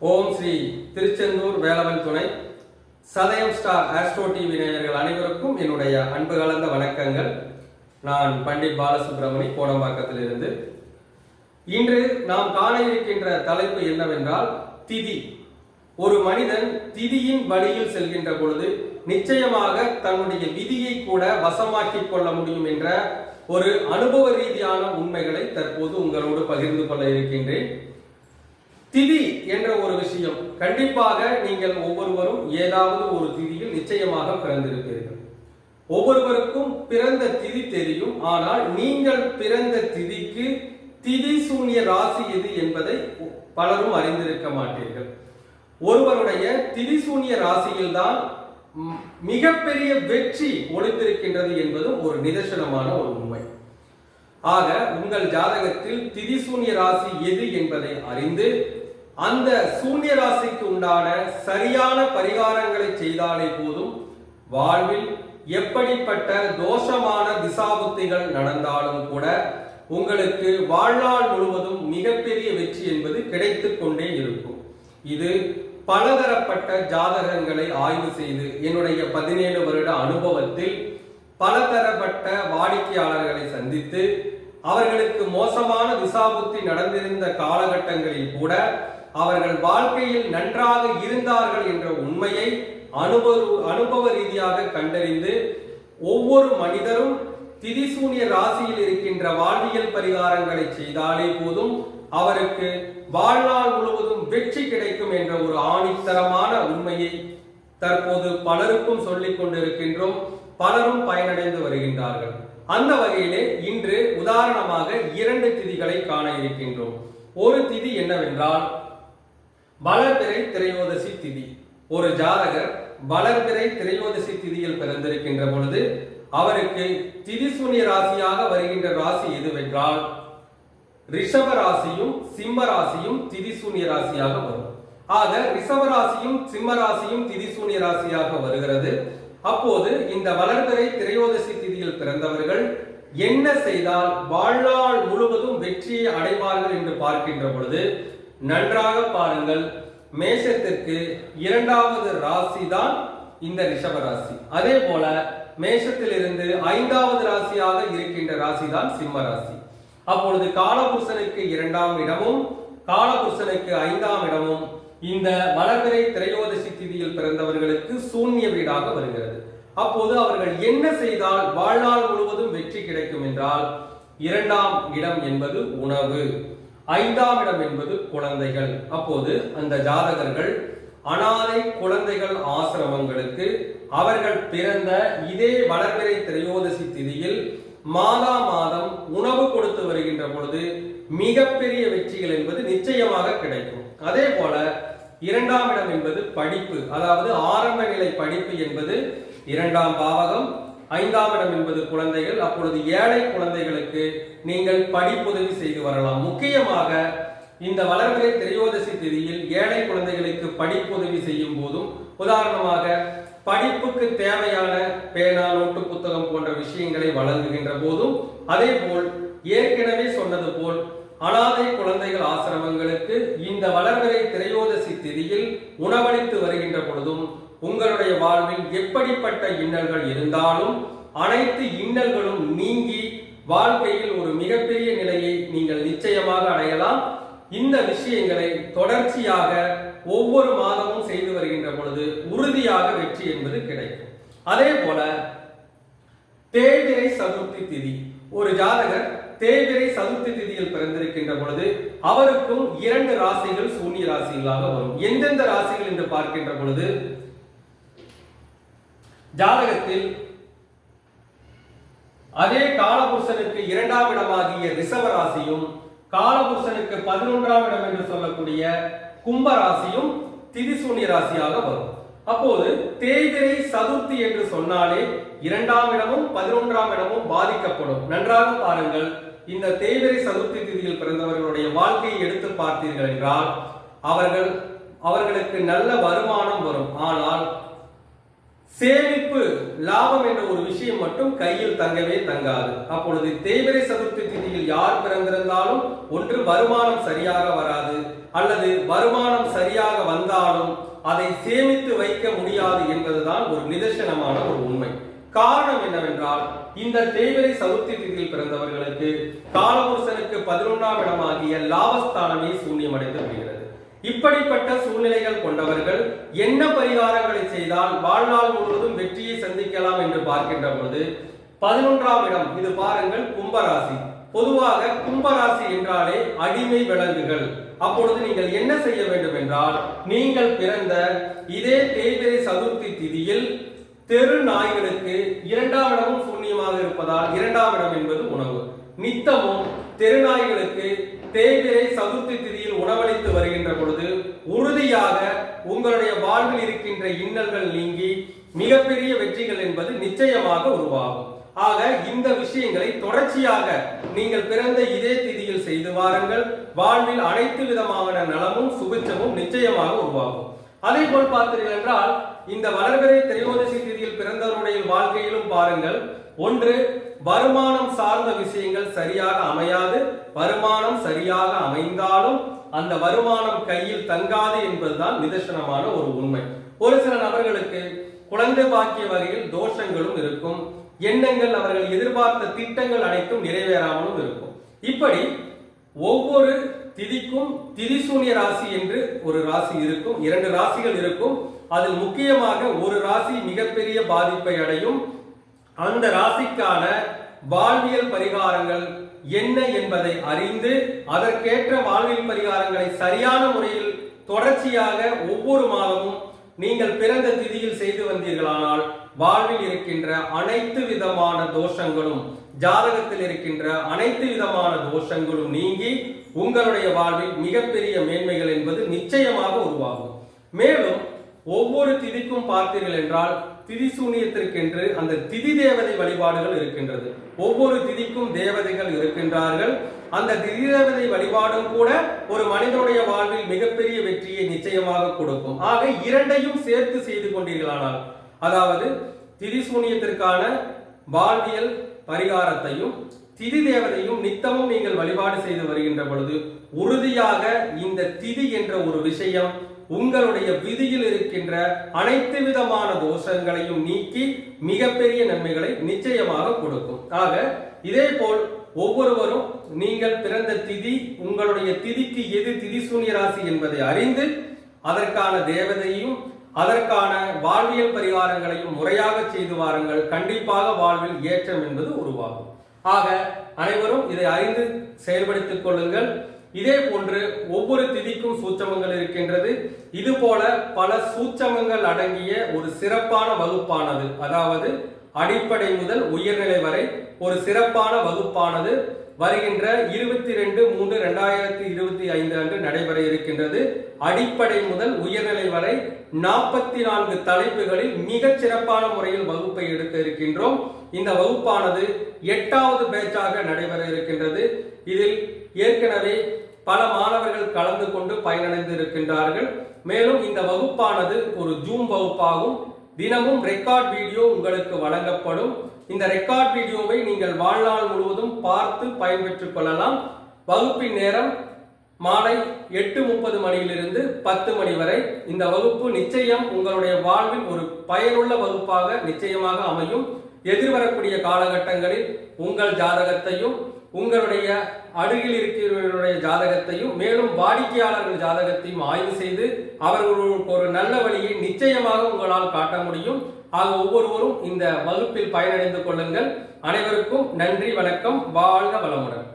ஓம் ஸ்ரீ திருச்செந்தூர் வேலவன் துணை. சதயம் star astro TV நேயர்கள் அனைவருக்கும் என்னுடைய அன்பு கலந்த வணக்கங்கள். நான் பண்டிட் பாலசுப்ரமணி கோடம்பாக்கத்திலிருந்து. இன்று நாம் காண இருக்கின்ற தலைப்பு என்னவென்றால் திதி. ஒரு மனிதன் திதியின் வழியில் செல்கின்ற பொழுது நிச்சயமாக தன்னுடைய விதியை கூட வசமாக்கிக் கொள்ள முடியும் என்ற ஒரு அனுபவ ரீதியான உண்மைகளை தற்போது உங்களோடு பகிர்ந்து கொள்ள இருக்கின்றேன். திதி என்ற ஒரு விஷயம். கண்டிப்பாக நீங்கள் ஒவ்வொருவரும் ஏதாவது ஒரு திதியில் நிச்சயமாக பிறந்திருப்பீர்கள். ஒவ்வொருவருக்கும் பிறந்த திதி தெரியும். ஆனால் நீங்கள் பிறந்த திதிக்கு திதி சூன்ய ராசி எது என்பதை பலரும் அறிந்திருக்க மாட்டீர்கள். ஒருவருடைய திதி சூன்ய ராசியில்தான் மிகப்பெரிய வெற்றி ஒளிந்திருக்கின்றது என்பதும் ஒரு நிதர்சனமான ஒரு உண்மை. ஆக உங்கள் ஜாதகத்தில் திதி சூன்ய ராசி எது என்பதை அறிந்து அந்த சூன்ய ராசிக்கு உண்டான சரியான பரிகாரங்களை செய்தாலே போதும். வாழ்வில் எப்படிப்பட்ட தோஷமான திசாபுத்திகள் நடந்தாலும் கூட உங்களுக்கு வாழ்நாள் முழுவதும் மிகப்பெரிய வெற்றி என்பது கிடைத்து கொண்டே இருக்கும். இது பலதரப்பட்ட ஜாதகங்களை ஆய்வு செய்து என்னுடைய பதினேழு வருட அனுபவத்தில் பலதரப்பட்ட வாடிக்கையாளர்களை சந்தித்து அவர்களுக்கு மோசமான திசாபுத்தி நடந்திருந்த காலகட்டங்களில் கூட அவர்கள் வாழ்க்கையில் நன்றாக இருந்தார்கள் என்ற உண்மையை அனுபவ அனுபவ ரீதியாக கண்டறிந்து ஒவ்வொரு மனிதரும் திதிசூனிய ராசியில் இருக்கின்ற வாழ்வியல் பரிகாரங்களை செய்தாலே போதும் அவருக்கு வாழ்நாள் முழுவதும் வெற்றி கிடைக்கும் என்ற ஒரு ஆணித்தரமான உண்மையை தற்போது பலருக்கும் சொல்லிக் கொண்டிருக்கின்றோம். பலரும் பயனடைந்து வருகின்றார்கள். அந்த வகையிலே இன்று உதாரணமாக இரண்டு திதிகளை காண இருக்கின்றோம். ஒரு திதி என்னவென்றால் வளர்பிறை திரையோதசி திதி. ஒரு ஜாதகர் வளர்பிறை திரையோதசி திதியில் பிறந்திருக்கின்ற பொழுது அவருக்கு திதிசூனிய ராசியாக வருகின்ற ராசி எதுவென்றால் ரிஷப ராசியும் சிம்ம ராசியும் திதிசூனிய ராசியாக வரும். ஆக ரிஷப ராசியும் சிம்ம ராசியும் திதிசூனிய ராசியாக வருகிறது. அப்போது இந்த வளர்பிறை திரையோதசி திதியில் பிறந்தவர்கள் என்ன செய்தால் வாழ்நாள் முழுவதும் வெற்றியை அடைவார்கள் என்று பார்க்கின்ற பொழுது நன்றாக பாருங்கள். மேஷத்திற்கு இரண்டாவது ராசி தான் இந்த ரிஷப ராசி அதே போல மேஷத்திலிருந்து ஐந்தாவது ராசியாக இருக்கின்ற ராசி தான் சிம்ம ராசி அப்பொழுது காலபுருஷனுக்கு இரண்டாம் இடமும் காலபுருஷனுக்கு ஐந்தாம் இடமும் இந்த வளர்பிறை திரையோதசி திதியில் பிறந்தவர்களுக்கு சூன்ய வீடாக வருகிறது. அப்போது அவர்கள் என்ன செய்தால் வாழ்நாள் முழுவதும் வெற்றி கிடைக்கும் என்றால் இரண்டாம் இடம் என்பது உணவு. ஐந்தாம் இடம் என்பது குழந்தைகள். அப்போது அந்த ஜாதகர்கள் அனாதை குழந்தைகள் ஆசிரமங்களுக்கு அவர்கள் பிறந்த இதே வளர்பிறை திரையோதசி திதியில் மாதா மாதம் உணவு கொடுத்து வருகின்ற பொழுது மிகப்பெரிய வெற்றிகள் என்பது நிச்சயமாக கிடைக்கும். அதே போல இரண்டாம் இடம் என்பது படிப்பு. அதாவது ஆரம்ப நிலை படிப்பு என்பது இரண்டாம் பாவகம் ஐந்தாம் இடம் என்பது குழந்தைகள் அப்பொழுது ஏழை குழந்தைகளுக்கு நீங்கள் படிப்புதவி செய்து வரலாம். முக்கியமாக இந்த வளர்பிறை திரையோதசி திதியில் ஏழை குழந்தைகளுக்கு படிப்புதவி செய்யும் போதும் உதாரணமாக படிப்புக்கு தேவையான பேனா நோட்டு புத்தகம் போன்ற விஷயங்களை வழங்குகின்ற போதும் அதே போல் ஏற்கனவே சொன்னது போல் அனாதை குழந்தைகள் ஆசிரமங்களுக்கு இந்த வளர்பிறை திரையோதசி திதியில் உணவளித்து வருகின்ற பொழுதும் உங்களுடைய வாழ்வில் எப்படிப்பட்ட இன்னல்கள் இருந்தாலும் அனைத்து இன்னல்களும் நீங்கி வாழ்க்கையில் ஒரு மிகப்பெரிய நிலையை நீங்கள் நிச்சயமாக அடையலாம். இந்த விஷயங்களை தொடர்ச்சியாக ஒவ்வொரு மாதமும் செய்து வருகின்ற பொழுது உறுதியாக வெற்றி என்பது கிடைக்கும். அதே போல தேய்பிரை சதுர்த்தி திதி. ஒரு ஜாதகர் தேய்பிரை சதுர்த்தி திதியில் பிறந்திருக்கின்ற பொழுது அவருக்கும் இரண்டு ராசிகள் சூன்ய ராசிகளாக வரும். எந்தெந்த ராசிகள் என்று பார்க்கின்ற பொழுது ஜாதகத்தில் அதே காலபுருஷனுக்கு இரண்டாம் இடமாகிய ரிஷப ராசியும் காலபுருஷனுக்கு பதினொன்றாம் இடம் என்று சொல்லக்கூடிய கும்ப ராசியும் திதிசூன்ய ராசியாக வரும். அப்போது தேய்திரை சதுர்த்தி என்று சொன்னாலே இரண்டாம் இடமும் பதினொன்றாம் இடமும் பாதிக்கப்படும். நன்றாக பாருங்கள் இந்த தேய்திரை சதுர்த்தி திதியில் பிறந்தவர்களுடைய வாழ்க்கையை எடுத்து பார்த்தீர்கள் என்றால் அவர்கள் அவர்களுக்கு நல்ல வருமானம் வரும். ஆனால் சேமிப்பு லாபம் என்ற ஒரு விஷயம் மட்டும் கையில் தங்கவே தங்காது. அப்பொழுது தேய்பிரை சதுர்த்தி திதியில் யார் பிறந்திருந்தாலும் ஒன்று வருமானம் சரியாக வராது. அல்லது வருமானம் சரியாக வந்தாலும் அதை சேமித்து வைக்க முடியாது என்பதுதான் ஒரு நிதர்சனமான ஒரு உண்மை. காரணம் என்னவென்றால் இந்த தேய்வரை சதுர்த்தி திதியில் பிறந்தவர்களுக்கு காலபுருஷனுக்கு பதினொன்றாம் இடமாகிய லாபஸ்தானமே சூன்யமடைந்து விடுகிறது. இப்படிப்பட்ட சூழ்நிலைகள் கொண்டவர்கள் என்ன பரிகாரங்களை செய்தால் வாழ்நாள் முழுவதும் வெற்றியை சந்திக்கலாம் என்று பார்க்கின்ற பொழுது பதினொன்றாம் இடம் இது பாருங்கள் கும்பராசி. பொதுவாக கும்பராசி என்றாலே அடிமை விலங்குகள். அப்பொழுது நீங்கள் என்ன செய்ய வேண்டும் என்றால் நீங்கள் பிறந்த இதே தேய்பிரை சதுர்த்தி திதியில் தெரு நாய்களுக்கு இரண்டாம் இடமும் சூன்யமாக இருப்பதால் இரண்டாம் இடம் என்பது உணவு. நித்தமும் தெரு நாய்களுக்கு தேய்பிரை சதுர்த்தி திதியில் உணவளித்து வருகின்ற பொழுது உறுதியாக உங்களுடைய வாழ்வில் இருக்கின்ற இன்னல்கள் நீங்கி மிகப்பெரிய வெற்றிகள் என்பது நிச்சயமாக உருவாகும். ஆக இந்த விஷயங்களை தொடர்ச்சியாக நீங்கள் பிறந்த இதே திதியில் செய்து வாருங்கள். வாழ்வில் அனைத்து விதமான நலமும் சுபிச்சமும் நிச்சயமாக உருவாகும். அதே போல் பார்த்தீர்கள் என்றால் இந்த வளர்பிறை திரையோதசி திதியில் பிறந்தவருடைய வாழ்க்கையிலும் பாருங்கள். ஒன்று வருமானம் சார்ந்த விஷயங்கள் சரியாக அமையாது வருமானம் சரியாக அமைந்தாலும் அந்த வருமானம் கையில் தங்காது என்பதுதான் நிதர்சனமான ஒரு உண்மை. ஒரு சில நபர்களுக்கு குழந்தை பாக்கிய வகையில் தோஷங்களும் இருக்கும். எண்ணங்கள் அவர்கள் எதிர்பார்த்த திட்டங்கள் அனைத்தும் நிறைவேறாமலும் இருக்கும். இப்படி ஒவ்வொரு திதிக்கும் திதிசூன்ய ராசி என்று ஒரு ராசி இருக்கும். இரண்டு ராசிகள் இருக்கும். அதில் முக்கியமாக ஒரு ராசி மிகப்பெரிய பாதிப்பை அடையும். அந்த ராசிக்கான வாழ்வியல் பரிகாரங்கள் என்ன என்பதை அறிந்து அதற்கேற்ற வாழ்வியல் பரிகாரங்களை சரியான முறையில் தொடர்ச்சியாக ஒவ்வொரு மாதமும் நீங்கள் பிறந்த திதியில் செய்து வந்தீர்களானால் வாழ்வில் இருக்கின்ற அனைத்து விதமான தோஷங்களும் ஜாதகத்தில் இருக்கின்ற அனைத்து விதமான தோஷங்களும் நீங்கி உங்களுடைய வாழ்வில் மிகப்பெரிய மேன்மைகள் என்பது நிச்சயமாக உருவாகும். மேலும் ஒவ்வொரு திதிக்கும் பார்த்தீர்கள் என்றால் திதிசூனியத்திற்கென்று அந்த திதி தேவதை வழிபாடுகள் இருக்கின்றது. ஒவ்வொரு திதிக்கும் தேவதைகள் இருக்கின்றார்கள். அந்த திதி தேவதை வழிபாடும் கூட ஒரு மனிதனுடைய வாழ்வில் மிகப்பெரிய வெற்றியை நிச்சயமாக கொடுக்கும். ஆக இரண்டையும் சேர்த்து செய்து கொண்டீர்களானால் அதாவது திதிசூனியத்திற்கான வாழ்வியல் பரிகாரத்தையும் திதி தேவதையும் நித்தமும் நீங்கள் வழிபாடு செய்து வருகின்ற பொழுது உறுதியாக இந்த திதி என்ற ஒரு விஷயம் உங்களுடைய விதியில் இருக்கின்ற அனைத்து விதமான தோஷங்களையும் நீக்கி மிகப்பெரிய நன்மைகளை நிச்சயமாக கொடுக்கும். ஆக இதே போல் ஒவ்வொருவரும் நீங்கள் பிறந்த திதி உங்களுடைய திதிக்கு எது திதி சூனிய ராசி என்பதை அறிந்து அதற்கான தேவதையும் அதற்கான வாழ்வியல் பரிகாரங்களையும் முறையாக செய்து வாருங்கள். கண்டிப்பாக வாழ்வில் ஏற்றம் என்பது உருவாகும். ஆக அனைவரும் இதை அறிந்து செயல்படுத்திக் கொள்ளுங்கள். இதே போன்று ஒவ்வொரு திதிக்கும் சூச்சமங்கள் இருக்கின்றது. இது போல பல சூச்சமங்கள் அடங்கிய ஒரு சிறப்பான வகுப்பானது. அதாவது அடிப்படை முதல் உயர்நிலை வரை ஒரு சிறப்பான வகுப்பானது. வருகின்ற இருபத்தி ரெண்டு மூன்று ரெண்டாயிரத்தி இருபத்தி ஐந்து அன்று நடைபெற இருக்கின்றது. அடிப்படை முதல் உயர்நிலை வரை நாற்பத்தி நான்கு தலைப்புகளில் மிகச் சிறப்பான முறையில் வகுப்பை எடுக்க இருக்கின்றோம். இந்த வகுப்பானது எட்டாவது பேச்சாக நடைபெற இருக்கின்றது. இதில் ஏற்கனவே பல மாணவர்கள் கலந்து கொண்டு பயனடைந்து இருக்கின்றார்கள் மேலும் இந்த வகுப்பானது ஒரு ஜூம் வகுப்பாகும். தினமும் ரெக்கார்ட் வீடியோ உங்களுக்கு வழங்கப்படும். இந்த ரெக்கார்ட் வீடியோவை நீங்கள் வாழ்நாள் முழுவதும் பார்த்து பயன்பெற்றுக் கொள்ளலாம். வகுப்பின் நேரம் மாலை எட்டு முப்பது மணியிலிருந்து பத்து மணி வரை. இந்த வகுப்பு நிச்சயம் உங்களுடைய வாழ்வில் ஒரு பயனுள்ள வகுப்பாக நிச்சயமாக அமையும். எதிர்வரக்கூடிய காலகட்டங்களில் உங்கள் ஜாதகத்தையும் உங்களுடைய அருகில் இருக்கிறவர்களுடைய ஜாதகத்தையும் மேலும் வாடிக்கையாளர்கள் ஜாதகத்தையும் ஆய்வு செய்து அவர்களுக்கு ஒரு நல்ல வழியை நிச்சயமாக உங்களால் காட்ட முடியும். ஆக ஒவ்வொருவரும் இந்த வகுப்பில் பயனடைந்து கொள்ளுங்கள். அனைவருக்கும் நன்றி வணக்கம் வாழ்க வளமுடன்.